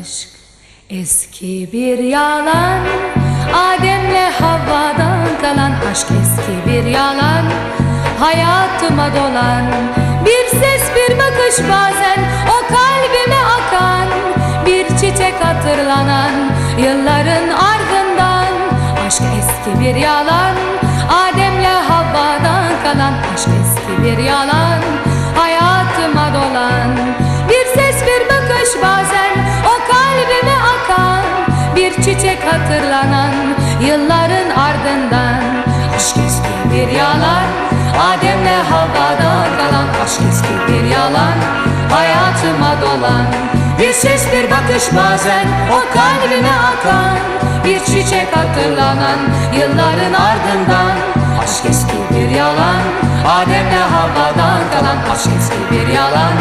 Aşk eski bir yalan. Adem'le Havva'dan kalan Aşk eski bir yalan. Hayatıma dolan Bir ses bir bakış bazen O kalbime akan. Bir çiçek hatırlanan Yılların ardından Aşk eski bir yalan. Adem'le Havva'dan kalan Aşk eski bir yalan Çiçek hatırlanan Yılların ardından. Aşk eski bir yalan Adem'le Havva'dan kalan. Aşk eski bir yalan Hayatıma dolan. Bir ses bir bakış bazen O kalbime akan. Bir çiçek hatırlanan Yılların ardından. Aşk eski bir yalan Adem'le Havva'dan kalan. Aşk eski bir yalan